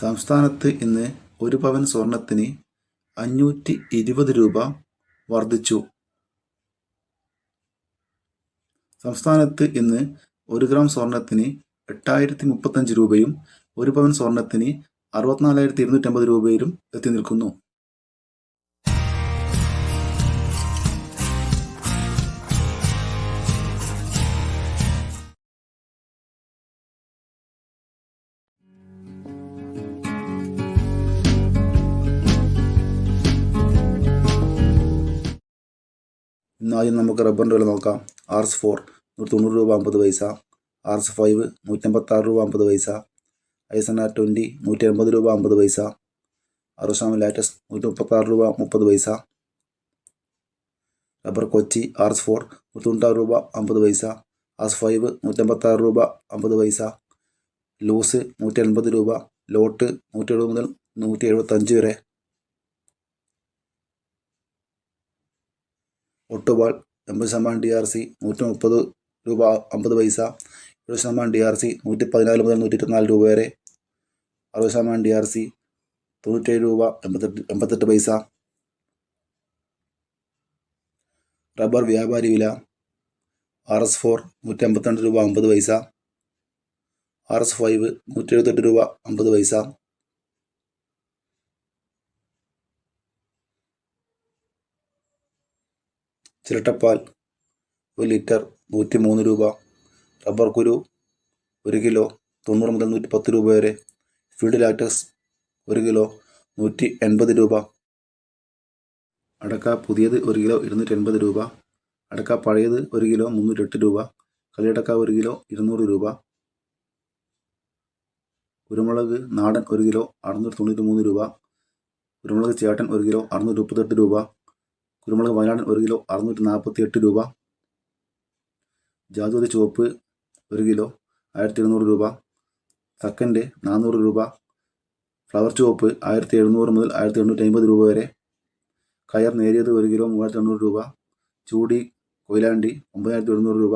സംസ്ഥാനത്ത് ഇന്ന് ഒരു പവൻ സ്വർണത്തിന് അഞ്ഞൂറ്റി ഇരുപത് രൂപ വർദ്ധിച്ചു. സംസ്ഥാനത്ത് ഇന്ന് ഒരു ഗ്രാം സ്വർണത്തിന് എട്ടായിരത്തി മുപ്പത്തഞ്ച് രൂപയും ഒരു പവൻ സ്വർണത്തിന് അറുപത്തിനാലായിരത്തി ഇരുന്നൂറ്റമ്പത് രൂപയിലും എത്തി നിൽക്കുന്നു. ഇന്ന് ആദ്യം നമുക്ക് റബ്ബറിന്റെ വില നോക്കാം. ആർ എസ് ഫോർ നൂറ്റി തൊണ്ണൂറ് രൂപ അമ്പത് പൈസ. ആർ എസ് ഫൈവ് നൂറ്റമ്പത്താറ് രൂപ അമ്പത് പൈസ. I S N R twenty നൂറ്റി എൺപത് രൂപ അമ്പത് പൈസ. അറുഷാമ ലാറ്റസ് നൂറ്റി മുപ്പത്താറ് രൂപ മുപ്പത് പൈസ. Rubber Kochi R S four നൂറ്റി തൊണ്ണൂറ്റാറ് രൂപ അമ്പത് പൈസ. ആർ എസ് ഫൈവ് നൂറ്റമ്പത്താറ് രൂപ അമ്പത് പൈസ. ലൂസ് നൂറ്റി എൺപത് രൂപ. ലോട്ട് നൂറ്റി എഴുപത് മുതൽ നൂറ്റി എഴുപത്തഞ്ച് വരെ. ഒട്ടുപാൽ എൺപത് ശതമാനം ഡി ആർ സി നൂറ്റി മുപ്പത് രൂപ അമ്പത് പൈസ എഴുപത് ശതമാനം ഡി ആർ സി നൂറ്റി പതിനാല് മുതൽ നൂറ്റി ഇരുപത്തിനാല് രൂപ വരെ അറുപത് ശതമാനം ഡി ആർ സി തൊണ്ണൂറ്റേഴ് രൂപ എൺപത്തെട്ട് എൺപത്തെട്ട് പൈസ. റബ്ബർ വ്യാപാരി വില ആർ എസ് ഫോർ നൂറ്റി അമ്പത്തിരണ്ട് രൂപ അമ്പത് പൈസ. ആർ എസ് ഫൈവ് നൂറ്റി എഴുപത്തെട്ട് രൂപ അമ്പത് പൈസ. ചിരട്ടപ്പാൽ ഒരു ലിറ്റർ നൂറ്റി മൂന്ന് രൂപ. റബ്ബർ കുരു ഒരു കിലോ തൊണ്ണൂറ് മുതൽ നൂറ്റി പത്ത് രൂപ വരെ. ഫീൽഡ് ലാറ്റസ് ഒരു കിലോ നൂറ്റി എൺപത് രൂപ. അടക്ക പുതിയത് ഒരു കിലോ ഇരുന്നൂറ്റി എൺപത് രൂപ. അടക്ക പഴയത് ഒരു കിലോ മുന്നൂറ്റി എട്ട് രൂപ. കളിയടക്ക ഒരു കിലോ ഇരുന്നൂറ് രൂപ. കുരുമുളക് നാടൻ ഒരു കിലോ അറുന്നൂറ്റി തൊണ്ണൂറ്റി മൂന്ന് രൂപ. കുരുമുളക് ചേട്ടൻ ഒരു കിലോ അറുന്നൂറ്റി മുപ്പത്തെട്ട് രൂപ. കുരുമുളക് വയനാടൻ ഒരു കിലോ അറുന്നൂറ്റി നാൽപ്പത്തി എട്ട് രൂപ. ജാതുവതി ചുവപ്പ് ഒരു കിലോ ആയിരത്തി എഴുന്നൂറ് രൂപ. തക്കന്റ് നാനൂറ് രൂപ. ഫ്ലവർ ചുവപ്പ് ആയിരത്തി എഴുന്നൂറ് മുതൽ ആയിരത്തി എണ്ണൂറ്റി അമ്പത് രൂപ വരെ. കയർ നേരിയത് ഒരു കിലോ മൂവായിരത്തി എണ്ണൂറ് രൂപ. ചൂടി കൊയിലാണ്ടി ഒമ്പതിനായിരത്തി എഴുന്നൂറ് രൂപ.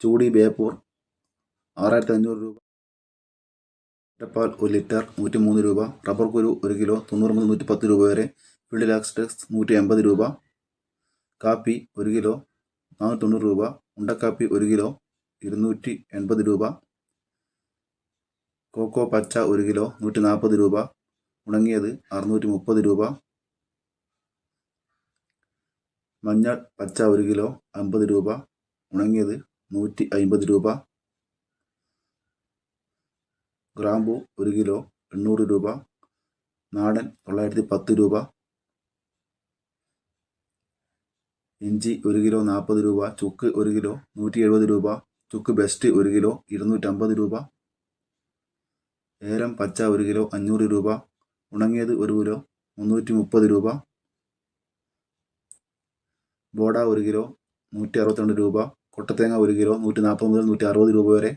ചൂടി ബേപ്പൂർ ആറായിരത്തി അഞ്ഞൂറ് രൂപ. ഒറ്റപ്പാൽ ഒരു ലിറ്റർ നൂറ്റി മൂന്ന് രൂപ. റബ്ബർ കുരു ഒരു കിലോ തൊണ്ണൂറ് മുതൽ നൂറ്റി പത്ത് രൂപ വരെ. ഫീൽഡ് ലാക്സ്റ്റക്സ് നൂറ്റി അമ്പത് രൂപ. കാപ്പി ഒരു കിലോ. നാനൂറ്റി തൊണ്ണൂറ് രൂപ. ഉണ്ടക്കാപ്പി ഒരു കിലോ. ഇരുന്നൂറ്റി എൺപത് രൂപ. കോക്കോ പച്ച ഒരു കിലോ. നൂറ്റി നാൽപ്പത് രൂപ. ഉണങ്ങിയത് അറുന്നൂറ്റി മുപ്പത് രൂപ. മഞ്ഞൾ പച്ച ഒരു കിലോ. അമ്പത് രൂപ. ഉണങ്ങിയത് നൂറ്റി അമ്പത് രൂപ. ഗ്രാമ്പു ഒരു കിലോ. എണ്ണൂറ് രൂപ. നാടൻ തൊള്ളായിരത്തി പത്ത് രൂപ. ഇഞ്ചി ഒരു കിലോ നാൽപ്പത് രൂപ ചുക്ക് ഒരു കിലോ നൂറ്റി എഴുപത് രൂപ ചുക്ക് ബെസ്റ്റ് ഒരു കിലോ ഇരുന്നൂറ്റമ്പത് രൂപ. ഏലം പച്ച ഒരു കിലോ അഞ്ഞൂറ് രൂപ ഉണങ്ങിയത് ഒരു കിലോ മുന്നൂറ്റി മുപ്പത് രൂപ. ബോഡ ഒരു കിലോ നൂറ്റി അറുപത്തിരണ്ട് രൂപ കൊട്ടത്തേങ്ങ ഒരു കിലോ നൂറ്റി നാൽപ്പത് മുതൽ നൂറ്റി അറുപത് രൂപ വരെ.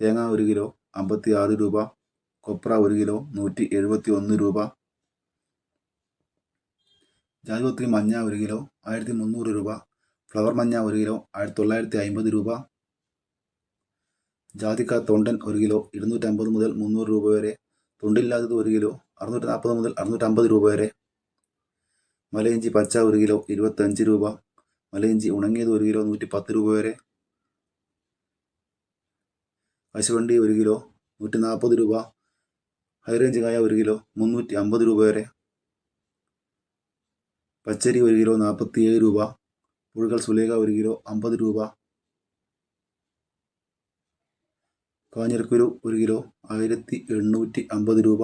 തേങ്ങ ഒരു കിലോ അമ്പത്തി ആറ് രൂപ കൊപ്ര ഒരു കിലോ നൂറ്റി എഴുപത്തി ഒന്ന് രൂപ. ജാതിപത്രി മഞ്ഞ ഒരു കിലോ ആയിരത്തി മുന്നൂറ് രൂപ. ഫ്ലവർ മഞ്ഞ ഒരു കിലോ ആയിരത്തി തൊള്ളായിരത്തി അമ്പത് രൂപ. ജാതിക്ക തൊണ്ടൻ ഒരു കിലോ ഇരുന്നൂറ്റമ്പത് മുതൽ മുന്നൂറ് രൂപ വരെ. തൊണ്ടില്ലാത്തത് ഒരു കിലോ അറുന്നൂറ്റി നാൽപ്പത് മുതൽ അറുന്നൂറ്റമ്പത് രൂപ വരെ. മലയിഞ്ചി പച്ച ഒരു കിലോ ഇരുപത്തഞ്ച് രൂപ. മലയിഞ്ചി ഉണങ്ങിയത് ഒരു കിലോ നൂറ്റി പത്ത് രൂപ വരെ. കശുവണ്ടി ഒരു കിലോ നൂറ്റി നാൽപ്പത് രൂപ ഹൈറേഞ്ച് കായ ഒരു കിലോ മുന്നൂറ്റി അമ്പത് രൂപ വരെ. പച്ചരി ഒരു കിലോ നാൽപ്പത്തി ഏഴ് രൂപ പുഴുകൾ സുലേഖ ഒരു കിലോ അമ്പത് രൂപ കാഞ്ഞിരക്കുരു ഒരു കിലോ ആയിരത്തി എണ്ണൂറ്റി അമ്പത് രൂപ